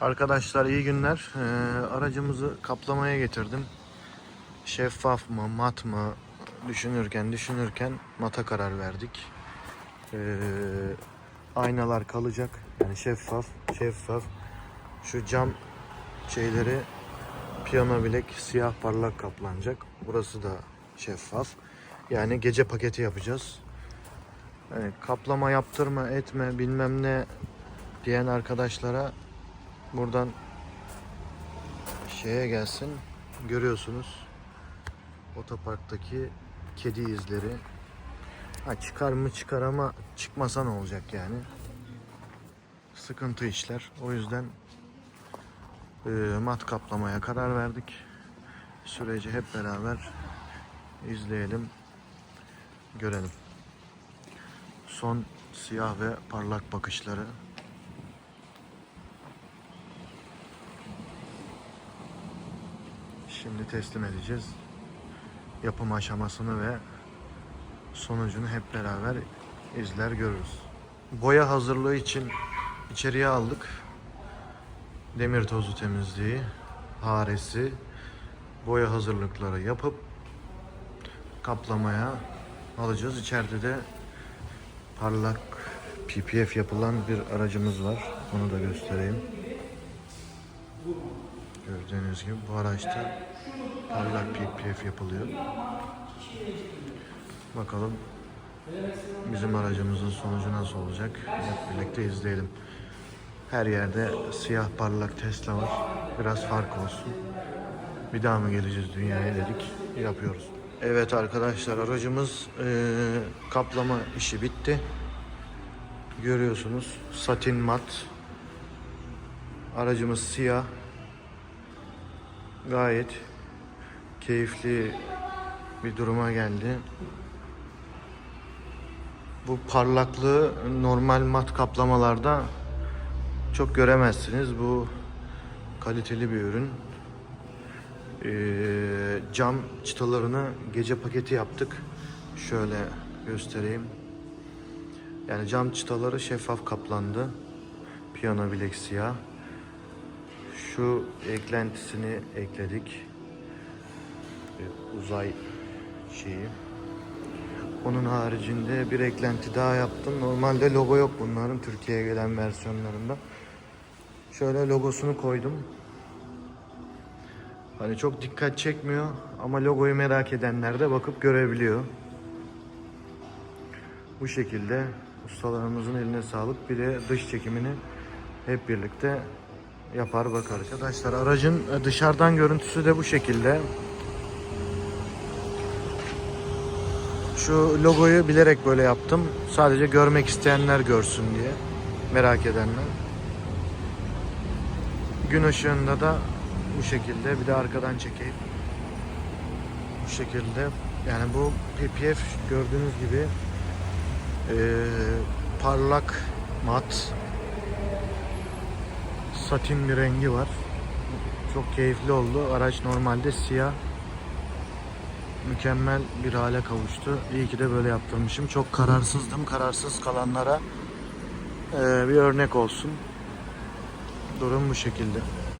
Arkadaşlar iyi günler. Ee, aracımızı kaplamaya getirdim. Şeffaf mı, mat mı düşünürken düşünürken mata karar verdik. Ee, aynalar kalacak. Yani şeffaf, şeffaf. Şu cam şeyleri piyano bilek siyah parlak kaplanacak. Burası da şeffaf. Yani gece paketi yapacağız. Yani kaplama yaptırma etme bilmem ne diyen arkadaşlara buradan şeye gelsin. Görüyorsunuz otoparktaki kedi izleri. Ha çıkar mı çıkar ama çıkmasa ne olacak yani? Sıkıntı işler. O yüzden e, mat kaplamaya karar verdik. Süreci hep beraber izleyelim, görelim. Son siyah ve parlak bakışları. Şimdi teslim edeceğiz. Yapım aşamasını ve sonucunu hep beraber izler görürüz. Boya hazırlığı için içeriye aldık. Demir tozu temizliği, haresi, boya hazırlıkları yapıp kaplamaya alacağız. İçeride de parlak PPF yapılan bir aracımız var. Onu da göstereyim. Gördüğünüz gibi bu araçta parlak PPF yapılıyor. Bakalım bizim aracımızın sonucu nasıl olacak? Hep birlikte izleyelim. Her yerde siyah parlak Tesla var. Biraz fark olsun. Bir daha mı geleceğiz dünyaya dedik. Yapıyoruz. Evet arkadaşlar aracımız eee, kaplama işi bitti. Görüyorsunuz satin mat. Aracımız siyah. Gayet keyifli bir duruma geldi. Bu parlaklığı normal mat kaplamalarda çok göremezsiniz. Bu kaliteli bir ürün. Ee, cam çıtalarını gece paketi yaptık. Şöyle göstereyim. Yani cam çıtaları şeffaf kaplandı. Piyano bilek siyah. Şu eklentisini ekledik. Bir uzay şeyi. Onun haricinde bir eklenti daha yaptım. Normalde logo yok bunların Türkiye'ye gelen versiyonlarında. Şöyle logosunu koydum. Hani çok dikkat çekmiyor ama logoyu merak edenler de bakıp görebiliyor. Bu şekilde ustalarımızın eline sağlık. Bir de dış çekimini hep birlikte yapar bakarız. Arkadaşlar aracın dışarıdan görüntüsü de bu şekilde. Şu logoyu bilerek böyle yaptım. Sadece görmek isteyenler görsün diye. Merak edenler. Gün ışığında da bu şekilde. Bir de arkadan çekeyim. Bu şekilde. Yani bu PPF gördüğünüz gibi eee, parlak mat satin bir rengi var. Çok keyifli oldu. Araç normalde siyah. Mükemmel bir hale kavuştu. İyi ki de böyle yaptırmışım. Çok kararsızdım. Kararsız kalanlara bir örnek olsun. Durum bu şekilde.